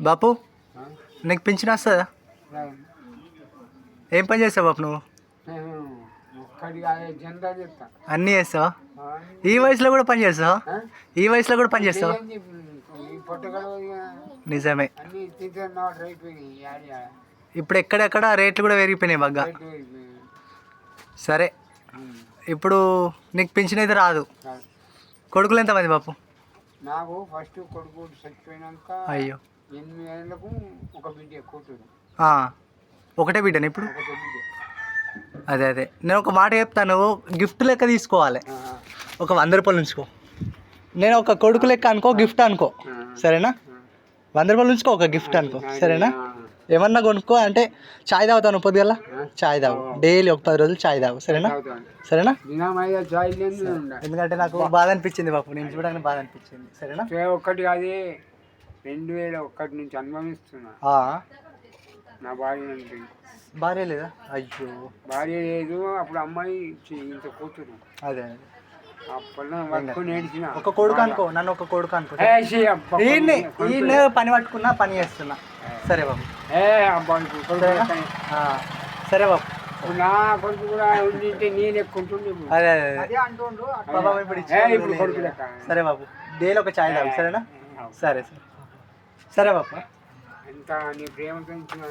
బాపు? నీకు పింఛన్ వస్తుందా. ఏం పని చేస్తావు బాపు నువ్వు అన్నీ చేస్తావా? ఈ వయసులో కూడా పని చేస్తావా? ఈ వయసులో కూడా పని చేస్తావా నిజమే. ఇప్పుడు ఎక్కడెక్కడ రేట్లు కూడా పెరిగిపోయినాయి బాగా. సరే. ఇప్పుడు నీకు పింఛన్ అయితే రాదు. కొడుకులు ఎంతమంది బాపు నాకు ఫస్ట్ కొడుకు చచ్చిపోయినాక అయ్యో. ఎనిమిది ఏళ్ళకు ఒక బిడ్డ కూతురు. ఒకటే బిడ్డను ఇప్పుడు? ఒకటే బిడ్డ. అదే అదే. నేను ఒక మాట చెప్తాను గిఫ్ట్ లెక్క తీసుకోవాలి. ఒక వంద రూపాయలు ఉంచుకో. నేను ఒక కొడుకు లెక్క అనుకో గిఫ్ట్ అనుకో. సరేనా. వంద రూపాయలు ఉంచుకో ఒక గిఫ్ట్ అనుకో. సరేనా? ఏమన్నా కొనుక్కో అంటే చాయ్ తాగుతాను పొద్దుగల చాయ్ తాగు. డైలీ ఒక పది రోజులు చాయ్ తాగు. సరేనా. సరేనా? ఎందుకంటే నాకు బాధ అనిపించింది బాపు. నేను చూడడానికి బాధ అనిపించింది. సరేనా? ఒక్కటి కాదు రెండు వేల ఒక్కటి నుంచి అనుభవిస్తున్నా. నా భార్య భార్య లేదా? అయ్యో. భార్య లేదు. అప్పుడు అమ్మాయి ఇంత కూతురు. అదే. ఒక కొడుకు అనుకో. నన్ను ఒక కొడుకు అనుకో. పని పట్టుకున్నా పని చేస్తున్నా. సరే బాబు. ఏ అబ్బా ఇప్పుడు కొడుకు సరే బాబు. నా కొడుకు కూడా ఉండింటే నేను ఎక్కుంటుండే ఇప్పుడు. అదే అదే అదే. బాబా ఇప్పుడు ఏ, ఇచ్చేది ఇప్పుడు లేదు. కొడుకు లెక్క. సరే బాబు. డైలీ ఒక చాయ్ తాగు సరేనా? సరే సరే. సరే బాబు. ఎంత నీ ప్రేమతో ఇచ్చిన